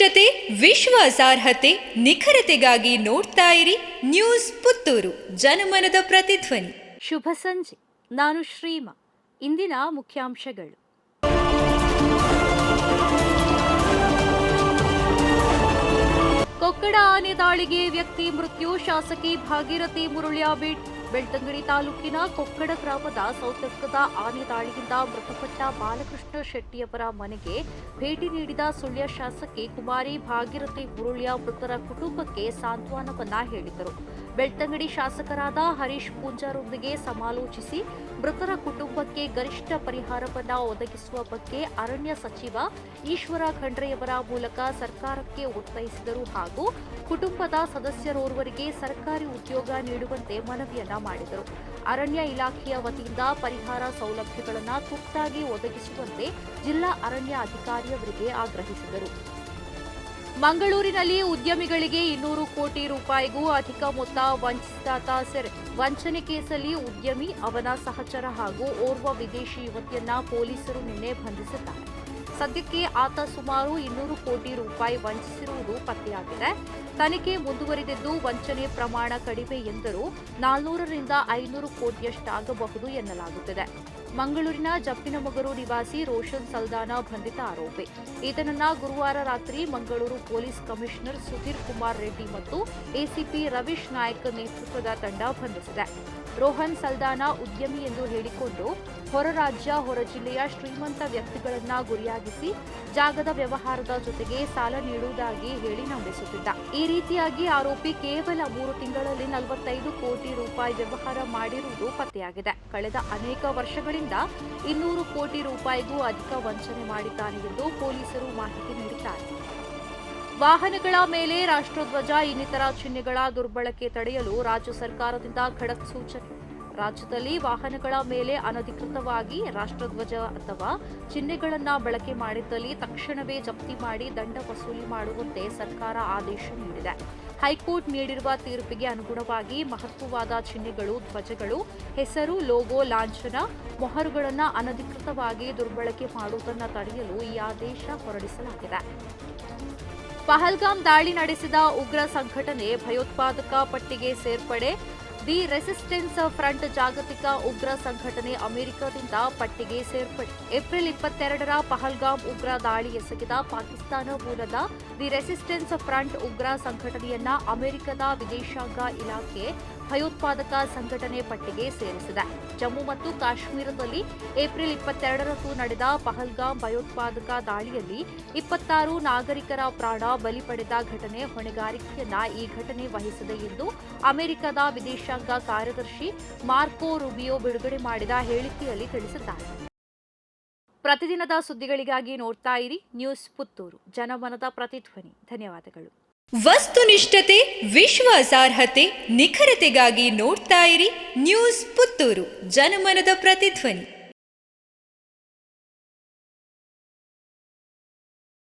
ವಸ್ತುನಿಷ್ಠತೆ ವಿಶ್ವಾಸಾರ್ಹತೆ ನಿಖರತೆಗಾಗಿ ನೋಡ್ತಾ ಇರಿ ನ್ಯೂಸ್ ಪುತ್ತೂರು. ಜನಮನದ ಪ್ರತಿಧ್ವನಿ. ಶುಭ ಸಂಜೆ. ನಾನು ಶ್ರೀಮ. ಇಂದಿನ ಮುಖ್ಯಾಂಶಗಳು. ಕೊಕ್ಕಡ ಆನೆ ದಾಳಿಗೆ ವ್ಯಕ್ತಿ ಮೃತ್ಯು, ಶಾಸಕಿ ಭಾಗೀರಥಿ ಮುರುಳ್ಯಾಬೀಟ್ ಬೆಳ್ತಂಗಡಿ ತಾಲೂಕಿನ ಕೊಕ್ಕಡ ಗ್ರಾಮದ ಸೌತರ್ಕದ ಆನೆ ದಾಳಿಯಿಂದ ಮೃತಪಟ್ಟ ಬಾಲಕೃಷ್ಣ ಶೆಟ್ಟಿಯವರ ಮನೆಗೆ ಭೇಟಿ ನೀಡಿದ ಸುಳ್ಯ ಶಾಸಕಿ ಕುಮಾರಿ ಭಾಗೀರಥಿ ಮುರುಳ್ಯ ಮೃತರ ಕುಟುಂಬಕ್ಕೆ ಸಾಂತ್ವನವನ್ನ ಹೇಳಿದರು. ಬೆಳ್ತಂಗಡಿ ಶಾಸಕರಾದ ಹರೀಶ್ ಪೂಂಜಾರೊಂದಿಗೆ ಸಮಾಲೋಚಿಸಿ ಮೃತರ ಕುಟುಂಬಕ್ಕೆ ಗರಿಷ್ಠ ಪರಿಹಾರವನ್ನು ಒದಗಿಸುವ ಬಗ್ಗೆ ಅರಣ್ಯ ಸಚಿವ ಈಶ್ವರ ಖಂಡ್ರೆಯವರ ಮೂಲಕ ಸರ್ಕಾರಕ್ಕೆ ಒತ್ತಾಯಿಸಿದರು ಹಾಗೂ ಕುಟುಂಬದ ಸದಸ್ಯರೋರ್ವರಿಗೆ ಸರ್ಕಾರಿ ಉದ್ಯೋಗ ನೀಡುವಂತೆ ಮನವಿಯನ್ನ ಮಾಡಿದರು. ಅರಣ್ಯ ಇಲಾಖೆಯ ವತಿಯಿಂದ ಪರಿಹಾರ ಸೌಲಭ್ಯಗಳನ್ನು ತುರ್ತಾಗಿ ಒದಗಿಸುವಂತೆ ಜಿಲ್ಲಾ ಅರಣ್ಯ ಅಧಿಕಾರಿಯವರಿಗೆ ಆಗ್ರಹಿಸಿದರು. ಮಂಗಳೂರಿನಲ್ಲಿ ಉದ್ಯಮಿಗಳಿಗೆ ಇನ್ನೂರು ಕೋಟಿ ರೂಪಾಯಿಗೂ ಅಧಿಕ ಮೊತ್ತ ವಂಚಿಸಿದಾತ ಸೆರೆ. ವಂಚನೆ ಕೇಸಲ್ಲಿ ಉದ್ಯಮಿ ಅವನ ಸಹಚರ ಹಾಗೂ ಓರ್ವ ವಿದೇಶಿ ಯುವತಿಯನ್ನ ಪೊಲೀಸರು ನಿನ್ನೆ ಬಂಧಿಸಿದ್ದಾರೆ. ಸದ್ಯಕ್ಕೆ ಆತ ಸುಮಾರು ಇನ್ನೂರು ಕೋಟಿ ರೂಪಾಯಿ ವಂಚಿಸಿರುವುದು ಪತ್ತೆಯಾಗಿದೆ. ತನಿಖೆ ಮುಂದುವರಿದಿದ್ದು ವಂಚನೆ ಪ್ರಮಾಣ ಕಡಿಮೆ ಎಂದರೂ ನಾಲ್ನೂರರಿಂದ ಐನೂರು ಕೋಟಿಯಷ್ಟಾಗಬಹುದು ಎನ್ನಲಾಗುತ್ತಿದೆ. ಮಂಗಳೂರಿನ ಜಪ್ಪಿನಮೊಗರು ನಿವಾಸಿ ರೋಷನ್ ಸಲ್ದಾನ ಬಂಧಿತ ಆರೋಪಿ. ಈತನನ್ನ ಗುರುವಾರ ರಾತ್ರಿ ಮಂಗಳೂರು ಪೊಲೀಸ್ ಕಮಿಷನರ್ ಸುಧೀರ್ ಕುಮಾರ್ ರೆಡ್ಡಿ ಮತ್ತು ಎಸಿಪಿ ರವೀಶ್ ನಾಯಕ್ ನೇತೃತ್ವದ ತಂಡ ಬಂಧಿಸಿದೆ. ರೋಹನ್ ಸಲ್ದಾನ ಉದ್ಯಮಿ ಎಂದು ಹೇಳಿಕೊಂಡು ಹೊರ ರಾಜ್ಯ, ಹೊರ ಜಿಲ್ಲೆಯ ಶ್ರೀಮಂತ ವ್ಯಕ್ತಿಗಳನ್ನ ಗುರಿಯಾಗಿಸಿ ಜಾಗದ ವ್ಯವಹಾರದ ಜೊತೆಗೆ ಸಾಲ ನೀಡುವುದಾಗಿ ಹೇಳಿ ನಂಬಿಸುತ್ತಿದ್ದ. ಈ ರೀತಿಯಾಗಿ ಆರೋಪಿ ಕೇವಲ ಮೂರು ತಿಂಗಳಲ್ಲಿ ನಲವತ್ತೈದು ಕೋಟಿ ರೂಪಾಯಿ ವ್ಯವಹಾರ ಮಾಡಿರುವುದು ಪತ್ತೆಯಾಗಿದೆ. ಕಳೆದ ಅನೇಕ ವರ್ಷಗಳಿಂದ ಇನ್ನೂರು ಕೋಟಿ ರೂಪಾಯಿಗೂ ಅಧಿಕ ವಂಚನೆ ಮಾಡಿದ್ದಾನೆ ಎಂದು ಪೊಲೀಸರು ಮಾಹಿತಿ ನೀಡಿದ್ದಾರೆ. ವಾಹನಗಳ ಮೇಲೆ ರಾಷ್ಟ್ರಧ್ವಜ ಇನ್ನಿತರ ಚಿಹ್ನೆಗಳ ದುರ್ಬಳಕೆ ತಡೆಯಲು ರಾಜ್ಯ ಸರ್ಕಾರದಿಂದ ಖಡಕ್ ಸೂಚನೆ. ರಾಜ್ಯದಲ್ಲಿ ವಾಹನಗಳ ಮೇಲೆ ಅನಧಿಕೃತವಾಗಿ ರಾಷ್ಟ್ರಧ್ವಜ ಅಥವಾ ಚಿಹ್ನೆಗಳನ್ನು ಬಳಕೆ ಮಾಡಿದ್ದಲ್ಲಿ ತಕ್ಷಣವೇ ಜಪ್ತಿ ಮಾಡಿ ದಂಡ ವಸೂಲಿ ಮಾಡುವಂತೆ ಸರ್ಕಾರ ಆದೇಶ ನೀಡಿದೆ. ಹೈಕೋರ್ಟ್ ನೀಡಿರುವ ತೀರ್ಪಿಗೆ ಅನುಗುಣವಾಗಿ ಮಹತ್ವವಾದ ಚಿಹ್ನೆಗಳು, ಧ್ವಜಗಳು, ಹೆಸರು, ಲೋಗೋ, ಲಾಂಛನ, ಮೊಹರುಗಳನ್ನು ಅನಧಿಕೃತವಾಗಿ ದುರ್ಬಳಕೆ ಮಾಡುವುದನ್ನು ತಡೆಯಲು ಈ ಆದೇಶ ಹೊರಡಿಸಲಾಗಿದೆ. ಪಹಲ್ಗಾಮ್ ದಾಳಿ ನಡೆಸಿದ ಉಗ್ರ ಸಂಘಟನೆ ಭಯೋತ್ಪಾದಕ ಪಟ್ಟಿಗೆ ಸೇರ್ಪಡೆ ದಿ ರೆಸಿಸ್ಟೆನ್ಸ್ ಫ್ರಂಟ್ ಜಾಗತಿಕ ಉಗ್ರ ಸಂಘಟನೆ ಅಮೆರಿಕದಿಂದ ಪಟ್ಟಿಗೆ ಸೇರ್ಪಡೆ. ಏಪ್ರಿಲ್ ಇಪ್ಪತ್ತೆರಡರ ಪಹಲ್ಗಾಮ್ ಉಗ್ರ ದಾಳಿ ಎಸಗಿದ ಪಾಕಿಸ್ತಾನ ಮೂಲದ ದಿ ರೆಸಿಸ್ಟೆನ್ಸ್ ಫ್ರಂಟ್ ಉಗ್ರ ಸಂಘಟನೆಯನ್ನ ಅಮೆರಿಕದ ವಿದೇಶಾಂಗ ಇಲಾಖೆ ಭಯೋತ್ಪಾದಕ ಸಂಘಟನೆ ಪಟ್ಟಿಗೆ ಸೇರಿಸಿದೆ. ಜಮ್ಮು ಮತ್ತು ಕಾಶ್ಮೀರದಲ್ಲಿ ಏಪ್ರಿಲ್ ಇಪ್ಪತ್ತೆರಡರಂದು ನಡೆದ ಪಹಲ್ಗಾಮ್ ಭಯೋತ್ಪಾದಕ ದಾಳಿಯಲ್ಲಿ ಇಪ್ಪತ್ತಾರು ನಾಗರಿಕರ ಪ್ರಾಣ ಬಲಿ ಪಡೆದ ಘಟನೆ ಹೊಣೆಗಾರಿಕೆಯನ್ನ ಈ ಘಟನೆ ವಹಿಸಿದೆ ಎಂದು ಅಮೆರಿಕದ ವಿದೇಶಾಂಗ ಕಾರ್ಯದರ್ಶಿ ಮಾರ್ಕೋ ರುಬಿಯೋ ಬಿಡುಗಡೆ ಮಾಡಿದ ಹೇಳಿಕೆಯಲ್ಲಿ ತಿಳಿಸಿದ್ದಾರೆ. ಪ್ರತಿದಿನದ ಸುದ್ದಿಗಳಿಗಾಗಿ ನೋಡ್ತಾ ಇರಿ ನ್ಯೂಸ್ ಪುತ್ತೂರು. ಜನಮನದ ಪ್ರತಿಧ್ವನಿ. ಧನ್ಯವಾದಗಳು. ವಸ್ತುನಿಷ್ಠತೆ ವಿಶ್ವಾಸಾರ್ಹತೆ ನಿಖರತೆಗಾಗಿ ನೋಡ್ತಾ ಇರಿ ನ್ಯೂಸ್ ಪುತ್ತೂರು. ಜನಮನದ ಪ್ರತಿಧ್ವನಿ.